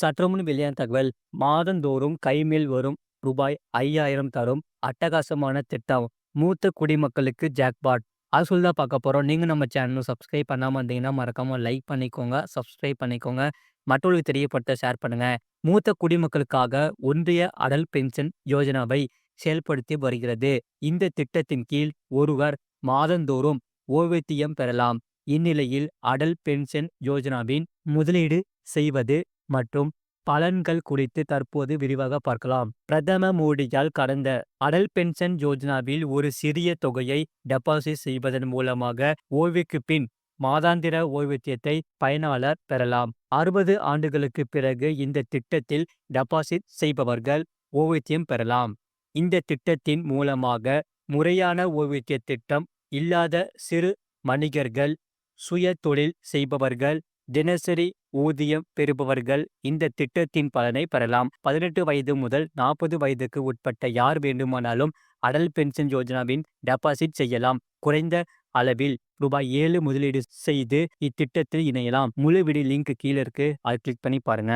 சற்றுமுன் வெளியான தகவல் மாதந்தோறும் கைமேல் வரும் ரூபாய் ஐயாயிரம் தரும் அட்டகாசமான திட்டம். மூத்த குடிமக்களுக்கு ஜாக்பாட். அது சொல்லி தான் பார்க்க போகிறோம் நீங்கள் நம்ம சேனலும் சப்ஸ்கிரைப் பண்ணாமல் இருந்தீங்கன்னா மறக்காமல் லைக் பண்ணிக்கோங்க சப்ஸ்கிரைப் பண்ணிக்கோங்க. மற்றவர்களுக்கு தெரியப்பட்ட ஷேர் பண்ணுங்க. மூத்த குடிமக்களுக்காக ஒன்றிய அடல் பென்ஷன் யோஜனாவை செயல்படுத்தி வருகிறது. இந்த திட்டத்தின் கீழ் ஒருவர் மாதந்தோறும் ஓய்வூதியம் பெறலாம். இந்நிலையில் அடல் பென்ஷன் யோஜனாவின் முதலீடு செய்வது மற்றும் பலன்கள் குறித்து தற்போது விரிவாக பார்க்கலாம். பிரதம மோடியால் கடந்த அடல் பென்ஷன் யோஜனாவில் ஒரு சிறிய தொகையை டெபாசிட் செய்வதன் மூலமாக ஓய்வுக்கு பின் மாதாந்திர ஓய்வூதியத்தை பயனாளர் பெறலாம். அறுபது ஆண்டுகளுக்கு பிறகு இந்த திட்டத்தில் டெபாசிட் செய்பவர்கள் ஓய்வூதியம் பெறலாம். இந்த திட்டத்தின் மூலமாக முறையான ஓய்வூதிய திட்டம் இல்லாத சிறு வணிகர்கள் சுய தொழில் செய்பவர்கள் தினசரி ஊதியம் பெறுபவர்கள் இந்த திட்டத்தின் பலனை பெறலாம். பதினெட்டு வயது முதல் நாற்பது வயதுக்கு உட்பட்ட யார் வேண்டுமானாலும் அடல் பென்ஷன் யோஜனாவின் டெபாசிட் செய்யலாம். குறைந்த அளவில் ரூபாய் ஏழு முதலீடு செய்து இத்திட்டத்தில் இணையலாம். முழு விடி லிங்க் கீழே இருக்கு. அதை கிளிக் பண்ணி பாருங்க.